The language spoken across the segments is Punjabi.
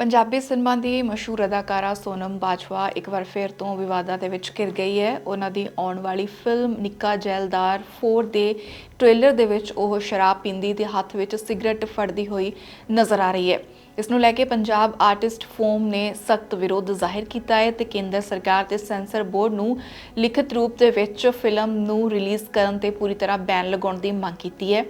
ਪੰਜਾਬੀ ਸਿਨੇਮਾ ਦੀ ਮਸ਼ਹੂਰ ਅਦਾਕਾਰਾ ਸੋਨਮ ਬਾਜਵਾ ਇੱਕ ਵਾਰ ਫਿਰ ਤੋਂ ਵਿਵਾਦਾਂ ਦੇ ਵਿੱਚ ਘਿਰ ਗਈ ਹੈ। ਉਹਨਾਂ ਦੀ ਆਉਣ ਵਾਲੀ ਫਿਲਮ ਨਿੱਕਾ ਜੈਲਦਾਰ 4 ਦੇ ਟ੍ਰੇਲਰ ਦੇ ਵਿੱਚ ਉਹ ਸ਼ਰਾਬ ਪੀਂਦੀ ਤੇ ਹੱਥ ਵਿੱਚ ਸਿਗਰਟ ਫੜਦੀ ਹੋਈ ਨਜ਼ਰ ਆ ਰਹੀ ਹੈ। ਇਸ ਨੂੰ ਲੈ ਕੇ ਪੰਜਾਬ ਆਰਟਿਸਟ ਫੋਰਮ ਨੇ ਸਖਤ ਵਿਰੋਧ ਜ਼ਾਹਿਰ ਕੀਤਾ ਹੈ ਤੇ ਕੇਂਦਰ ਸਰਕਾਰ ਤੇ ਸੈਂਸਰ ਬੋਰਡ ਨੂੰ ਲਿਖਤ ਰੂਪ ਦੇ ਵਿੱਚ ਫਿਲਮ ਨੂੰ ਰਿਲੀਜ਼ ਕਰਨ ਤੇ ਪੂਰੀ ਤਰ੍ਹਾਂ ਬੈਨ ਲਗਾਉਣ ਦੀ ਮੰਗ ਕੀਤੀ ਹੈ।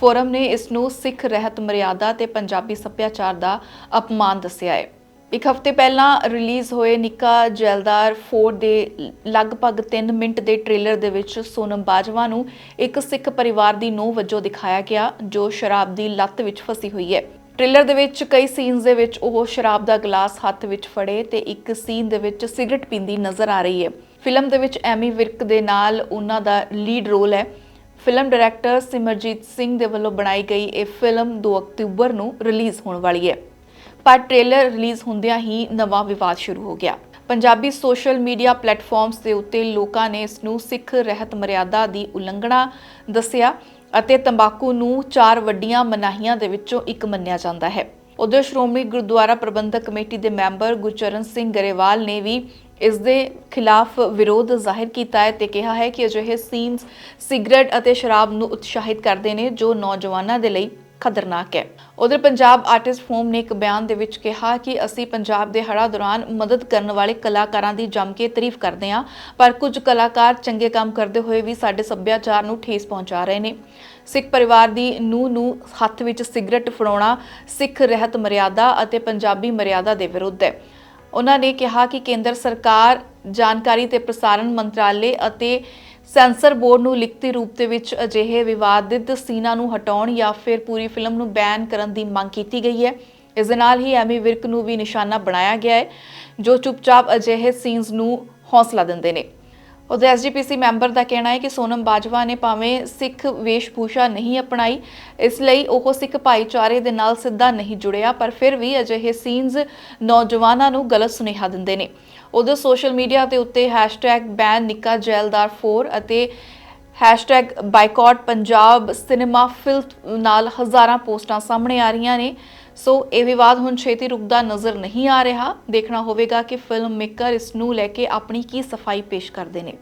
ਫੋਰਮ ਨੇ ਇਸ ਨੂੰ ਸਿੱਖ ਰਹਿਤ ਮਰਿਆਦਾ ਤੇ ਪੰਜਾਬੀ ਸੱਭਿਆਚਾਰ ਦਾ ਅਪਮਾਨ ਦੱਸਿਆ ਹੈ। ਇੱਕ ਹਫ਼ਤੇ ਪਹਿਲਾਂ ਰਿਲੀਜ਼ ਹੋਏ ਨਿੱਕਾ ਜੈਲਦਾਰ 4 ਦੇ ਲਗਭਗ 3 ਮਿੰਟ ਦੇ ਟ੍ਰੇਲਰ ਦੇ ਵਿੱਚ ਸੋਨਮ ਬਾਜਵਾ ਨੂੰ ਇੱਕ ਸਿੱਖ ਪਰਿਵਾਰ ਦੀ ਨੂੰਹ ਵਜੋਂ ਦਿਖਾਇਆ ਗਿਆ, ਜੋ ਸ਼ਰਾਬ ਦੀ ਲੱਤ ਵਿੱਚ ਫਸੀ ਹੋਈ ਹੈ। ਟ੍ਰੇਲਰ ਦੇ ਵਿੱਚ ਕਈ ਸੀਨਸ ਦੇ ਵਿੱਚ ਉਹ ਸ਼ਰਾਬ ਦਾ ਗਲਾਸ ਹੱਥ ਵਿੱਚ ਫੜੇ ਤੇ ਇੱਕ ਸੀਨ ਦੇ ਵਿੱਚ ਸਿਗਰਟ ਪੀਂਦੀ ਨਜ਼ਰ ਆ ਰਹੀ ਹੈ। ਫਿਲਮ ਦੇ ਵਿੱਚ ਐਮੀ ਵਿਰਕ ਦੇ ਨਾਲ ਉਹਨਾਂ ਦਾ ਲੀਡ ਰੋਲ ਹੈ। ਫਿਲਮ ਡਾਇਰੈਕਟਰ ਸਿਮਰਜੀਤ ਸਿੰਘ ਦੇ ਵੱਲੋਂ ਬਣਾਈ ਗਈ ਇਹ ਫਿਲਮ 2 ਅਕਤੂਬਰ ਨੂੰ ਰਿਲੀਜ਼ ਹੋਣ ਵਾਲੀ ਹੈ। ਪਰ ਟ੍ਰੇਲਰ ਰਿਲੀਜ਼ ਹੁੰਦਿਆਂ ਹੀ ਨਵਾਂ ਵਿਵਾਦ ਸ਼ੁਰੂ ਹੋ ਗਿਆ। ਪੰਜਾਬੀ ਸੋਸ਼ਲ ਮੀਡੀਆ ਪਲੇਟਫਾਰਮਸ ਦੇ ਉੱਤੇ ਲੋਕਾਂ ਨੇ ਇਸ ਨੂੰ ਸਿੱਖ ਰਹਿਤ ਮਰਿਆਦਾ ਦੀ ਉਲੰਘਣਾ ਦੱਸਿਆ ਅਤੇ ਤੰਬਾਕੂ ਨੂੰ ਚਾਰ ਵੱਡੀਆਂ ਮਨਾਹੀਆਂ ਦੇ ਵਿੱਚੋਂ ਇੱਕ ਮੰਨਿਆ ਜਾਂਦਾ ਹੈ। ਉਧਰ ਸ਼੍ਰੋਮਣੀ ਗੁਰਦੁਆਰਾ ਪ੍ਰਬੰਧਕ ਕਮੇਟੀ ਦੇ ਮੈਂਬਰ ਗੁਰਚਰਨ ਸਿੰਘ ਗਰੇਵਾਲ ਨੇ ਵੀ ਇਸ ਦੇ ਖਿਲਾਫ ਵਿਰੋਧ ਜ਼ਾਹਿਰ ਕੀਤਾ ਹੈ ਤੇ ਕਿਹਾ ਹੈ ਕਿ ਅਜਿਹੇ ਸੀਨਸ ਸਿਗਰਟ ਅਤੇ ਸ਼ਰਾਬ ਨੂੰ ਉਤਸ਼ਾਹਿਤ ਕਰਦੇ ਨੇ ਜੋ ਨੌਜਵਾਨਾਂ ਦੇ ਲਈ ਖਤਰਨਾਕ ਹੈ। ਉਧਰ ਪੰਜਾਬ ਆਰਟਿਸਟ ਫੋਰਮ ਨੇ ਇੱਕ ਬਿਆਨ ਦੇ ਵਿੱਚ ਕਿਹਾ ਕਿ ਅਸੀਂ ਪੰਜਾਬ ਦੇ ਹੜ੍ਹਾਂ ਦੌਰਾਨ ਮਦਦ ਕਰਨ ਵਾਲੇ ਕਲਾਕਾਰਾਂ ਦੀ ਜੰਮ ਕੇ ਤਾਰੀਫ ਕਰਦੇ ਹਾਂ, ਪਰ ਕੁਝ ਕਲਾਕਾਰ ਚੰਗੇ ਕੰਮ ਕਰਦੇ ਹੋਏ ਵੀ ਸਾਡੇ ਸੱਭਿਆਚਾਰ ਨੂੰ ਠੇਸ ਪਹੁੰਚਾ ਰਹੇ ਨੇ। ਸਿੱਖ ਪਰਿਵਾਰ ਦੀ ਨੂੰਹ ਨੂੰ ਹੱਥ ਵਿੱਚ ਸਿਗਰਟ ਫੜਾਉਣਾ ਸਿੱਖ ਰਹਿਤ ਮਰਿਆਦਾ ਅਤੇ ਪੰਜਾਬੀ ਮਰਿਆਦਾ ਦੇ ਵਿਰੁੱਧ ਹੈ। ਉਹਨਾਂ ਨੇ ਕਿਹਾ ਕਿ ਕੇਂਦਰ ਸਰਕਾਰ, ਜਾਣਕਾਰੀ ਤੇ ਪ੍ਰਸਾਰਣ ਮੰਤਰਾਲੇ ਅਤੇ ਸੈਂਸਰ ਬੋਰਡ ਨੂੰ ਲਿਖਤੀ ਰੂਪ ਦੇ ਵਿੱਚ ਅਜਿਹੇ ਵਿਵਾਦਿਤ ਸੀਨਾਂ ਨੂੰ ਹਟਾਉਣ ਜਾਂ ਫਿਰ ਪੂਰੀ ਫਿਲਮ ਨੂੰ ਬੈਨ ਕਰਨ ਦੀ ਮੰਗ ਕੀਤੀ ਗਈ ਹੈ। ਇਸ ਦੇ ਨਾਲ ਹੀ ਐਮੀ ਵਿਰਕ ਨੂੰ ਵੀ ਨਿਸ਼ਾਨਾ ਬਣਾਇਆ ਗਿਆ ਹੈ, ਜੋ ਚੁੱਪਚਾਪ ਅਜਿਹੇ ਸੀਨਸ ਨੂੰ ਹੌਸਲਾ ਦਿੰਦੇ ਨੇ। ਉਹਦੇ ਐਸਜੀਪੀਸੀ ਮੈਂਬਰ ਦਾ ਕਹਿਣਾ ਹੈ ਕਿ ਸੋਨਮ ਬਾਜਵਾ ਨੇ ਭਾਵੇਂ ਸਿੱਖ ਵੇਸ਼ਭੂਸ਼ਾ ਨਹੀਂ ਅਪਣਾਈ, ਇਸ ਲਈ ਉਹ ਸਿੱਖ ਭਾਈਚਾਰੇ ਦੇ ਨਾਲ ਸਿੱਧਾ ਨਹੀਂ ਜੁੜਿਆ, ਪਰ ਫਿਰ ਵੀ ਅਜਿਹੇ ਸੀਨਸ ਨੌਜਵਾਨਾਂ ਨੂੰ ਗਲਤ ਸੁਨੇਹਾ ਦਿੰਦੇ ਨੇ। ਉਹਦੇ ਸੋਸ਼ਲ ਮੀਡੀਆ ਦੇ ਉੱਤੇ ਬੈਨ ਨਿੱਕਾ ਜੈਲਦਾਰ 4 ਅਤੇ ਬਾਈਕਾਟ ਪੰਜਾਬ ਸਿਨੇਮਾ ਫਿਲਮ ਨਾਲ ਹਜ਼ਾਰਾਂ ਪੋਸਟਾਂ ਸਾਹਮਣੇ ਆ ਰਹੀਆਂ ਨੇ। ਸੋ ਇਹ ਵਿਵਾਦ ਹੁਣ ਛੇਤੀ ਰੁਕਦਾ ਨਜ਼ਰ ਨਹੀਂ ਆ ਰਿਹਾ। ਦੇਖਣਾ ਹੋਵੇਗਾ ਕਿ ਫਿਲਮ ਮੇਕਰ ਇਸ ਨੂੰ ਲੈ ਕੇ ਆਪਣੀ ਕੀ ਸਫ਼ਾਈ ਪੇਸ਼ ਕਰਦੇ ਨੇ।